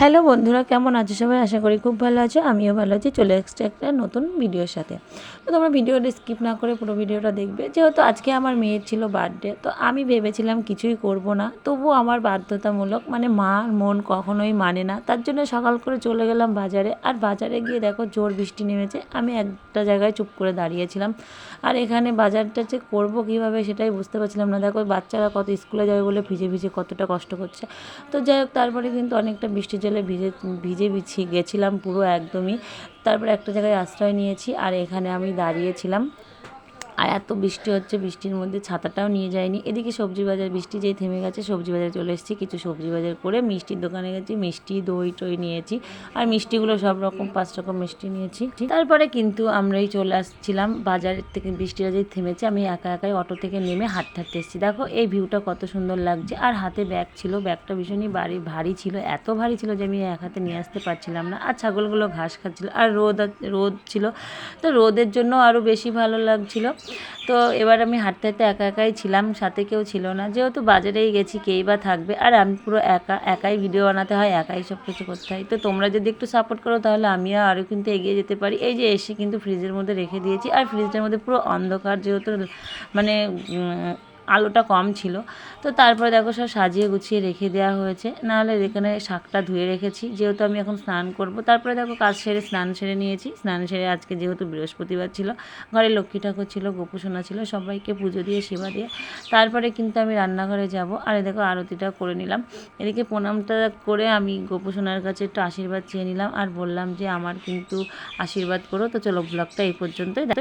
Hello বন্ধুরা, কেমন আছো সবাই? আশা করি খুব ভালো আছো, আমিও ভালো আছি। চলে এসছি একটা নতুন ভিডিওর সাথে। তো তোমরা ভিডিওটা স্কিপ না করে পুরো ভিডিওটা দেখবে। যেহেতু আজকে আমার মেয়ের ছিল বার্থডে তো আমি ভেবেছিলাম কিছুই করব না। তবু আমার বাধ্যতামূলক মানে মা মন কখনোই মানে না। তার জন্য সকাল করে চলে গেলাম বাজারে। আর বাজারে গিয়ে দেখো জোর বৃষ্টি নেমেছে। আমি একটা জায়গায় চুপ করে দাঁড়িয়েছিলাম। আর এখানে বাজারটা যে করব কীভাবে সেটাই বুঝতে পারছিলাম না। দেখো বাচ্চারা কত স্কুলে যাবে বলে ভিজে ভিজে কতটা কষ্ট করছে। তো যাই হোক, তারপরে কিন্তু অনেকটা বৃষ্টির জলে ভিজে ভিজে বিছি, গেছিলাম পুরো একদমই। তারপর একটা জায়গায় আশ্রয় নিয়েছি আর এখানে আমি দাঁড়িয়েছিলাম আর এত বৃষ্টি হচ্ছে, বৃষ্টির মধ্যে ছাতাটাও নিয়ে যায়নি। এদিকে সবজি বাজার বৃষ্টি যেই থেমে গেছে সবজি বাজারে চলে এসেছি, কিছু সবজি বাজার করে মিষ্টির দোকানে গেছি, মিষ্টি, দই টই নিয়েছি আর মিষ্টিগুলো সব রকম, পাঁচ রকম মিষ্টি নিয়েছি। তারপরে কিন্তু আমরাই চলে আসছিলাম বাজারের থেকে বৃষ্টিটা যেই থেমেছে, আমি একা একাই অটো থেকে নেমে হাঁটতে হাঁটতে এসেছি। দেখো এই ভিউটা কত সুন্দর লাগছে আর হাতে ব্যাগ ছিল ব্যাগটা ভীষণই বাড়ি ভারী ছিল, এত ভারী ছিল যে আমি এক হাতে নিয়ে আসতে পারছিলাম না। আর ছাগলগুলো ঘাস খাচ্ছিল, আর রোদ রোদ ছিল, তো রোদের জন্য আরও বেশি ভালো লাগছিল। তো এবার আমি হাঁটতে হাঁটতে একা একাই ছিলাম, সাথে কেউ ছিল না। যেহেতু বাজারেই গেছি, কেই বা থাকবে। আর আমি পুরো একা, একাই ভিডিও বানাতে হয়, একাই সব কিছু করতে হয়। তো তোমরা যদি একটু সাপোর্ট করো, তাহলে আমিও আরও কিন্তু এগিয়ে যেতে পারি। এই যে এসে কিন্তু ফ্রিজের মধ্যে রেখে দিয়েছি। আর ফ্রিজটার মধ্যে পুরো অন্ধকার যেহেতু মানে আলোটা কম ছিল। তো তারপরে দেখো সব সাজিয়ে গুছিয়ে রেখে দেওয়া হয়েছে। নাহলে এখানে শাকটা ধুয়ে রেখেছি। যেহেতু আমি এখন স্নান করব। তারপরে দেখো কাজ সেরে স্নান সেরে নিয়েছি। স্নান সেরে আজকে যেহেতু বৃহস্পতিবার ছিল, ঘরে লক্ষ্মী ঠাকুর ছিল গোপুসোনা ছিল, সবাইকে পুজো দিয়ে, সেবা দিয়ে। তারপরে কিন্তু আমি রান্নাঘরে যাব। আর দেখো আরতিটা করে নিলাম। এদিকে প্রণামটা করে আমি গোপুসোনার কাছে একটু আশীর্বাদ চেয়ে নিলাম। আর বললাম যে, আমার কিন্তু আশীর্বাদ করো। তো চলো ব্লগটা এই পর্যন্তই।